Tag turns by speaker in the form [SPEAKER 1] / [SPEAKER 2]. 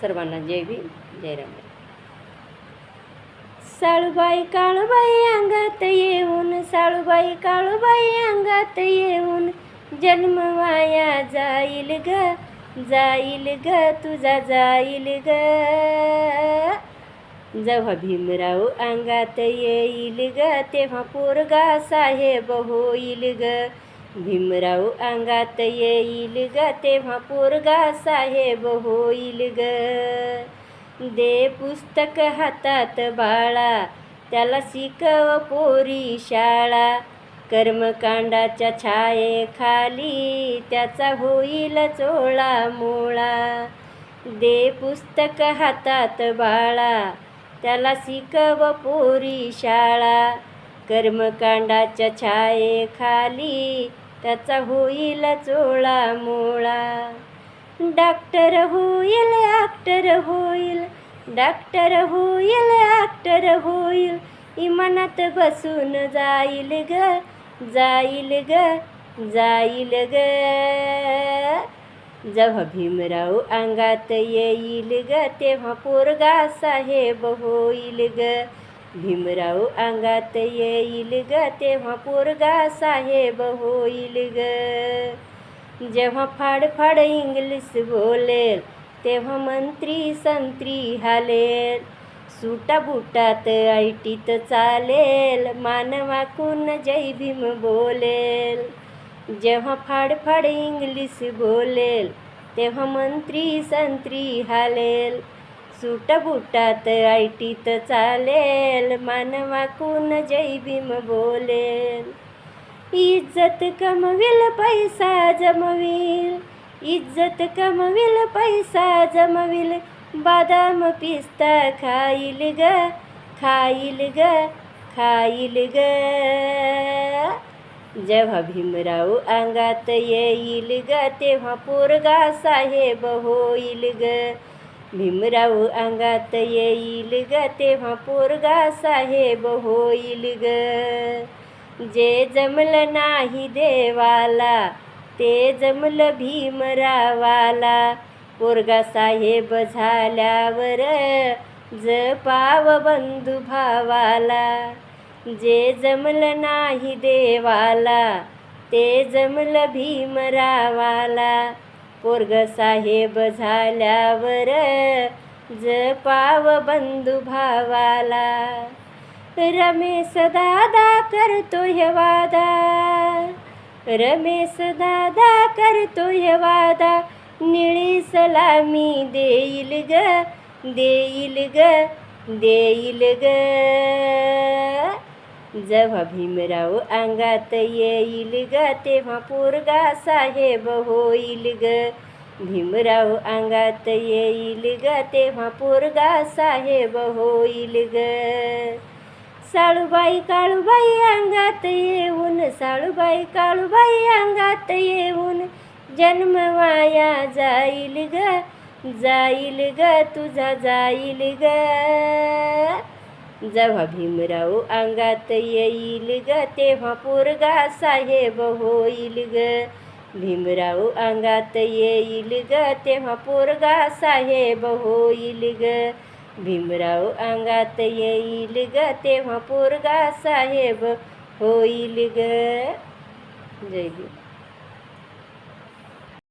[SPEAKER 1] सर्वांना जय भीम जय राम. साळूबाई काळूबाई अंगात येऊन साळूबाई काळूबाई अंगात येऊन जन्म वाया जाईल ग जाईल ग तुझा जाईल ग. जेव्हा भीमराव अंगात येईल ग तेव्हा पोरगा साहेब होईल ग. भीमराव अंगात येईल ग तेव्हा पोरगा साहेब होईल ग. दे पुस्तक हातात बाळा त्याला शिकव पोरी शाळा. कर्मकांडाच्या छायेखाली त्याचा होईल चोळा मोळा. दे पुस्तक हातात बाळा त्याला शिकव पोरी शाळा. कर्मकांडाच्या छायेखाली त्याचा होईल चोळा मोळा. डॉक्टर होईल ॲक्टर होईल डॉक्टर होईल ॲक्टर होईल. इमानात बसून जाईल ग जाईल ग जाईल ग. जेव्हा भीमराव अंगात येईल ग तेव्हा पोरगा साहेब होईल ग. भीमराव अंगात येईल ग तेव्हा पोरगा साहेब होईल ग. जेव्हा फाडफाड इंग्लिश बोलेल तेव्हा मंत्री संत्री हालेल. सुटा बुटात ऐटीत चालेल मानवाकून जय भीम बोलेल. जेव्हा फाडफाड इंग्लिश बोलेल तेव्हा मंत्री संत्री हालेल. सुट बुटात चालेल मानवाकून जय भीम बोलेल. इज्जत कमविल पैसा जमविल. इज्जत कमविल पैसा जमविल. बदाम पिस्ता खाईल ग खाईल ग खाईल ग. जेव्हा भीमराव अंगात येईल ग तेव्हा पोरगा साहेब होईल ग. भीमराव अंगात येईल ग तेव्हा पोरगा साहेब होईल ग. जे जमलं नाही देवाला ते जमलं भीमरावाला. पोरगा साहेब झाल्यावर जपाव बंधू भावाला. जे जमलं नाही देवाला ते जमलं भीमरावाला. पोरग साहेब झाल्यावर जपाव बंधू भावाला. रमेश दादा करतो हे वादा. रमेश दादा करतो हे वादा. निळी सलामी देईल ग देईल ग देईल ग. जेव्हा भीमराव अंगात येईल ग तेव्हा पोरगा साहेब होईल ग. भीमराव अंगात येईल ग तेव्हा पोरगा साहेब होईल ग. साळूबाई काळूबाई अंगात येऊन साळूबाई काळूबाई अंगात येऊन जन्म वाया जाईल ग जाईल ग तुझा जाईल ग. जेव्हा भीमराव अंगात येईल ग तेव्हा पोरगा साहेब होईल ग. भीमराव अंगात येईल ग तेव्हा पोरगा साहेब होईल ग. भीमराव अंगात येईल ग तेव्हा पोरगा साहेब होईल ग. जय भीम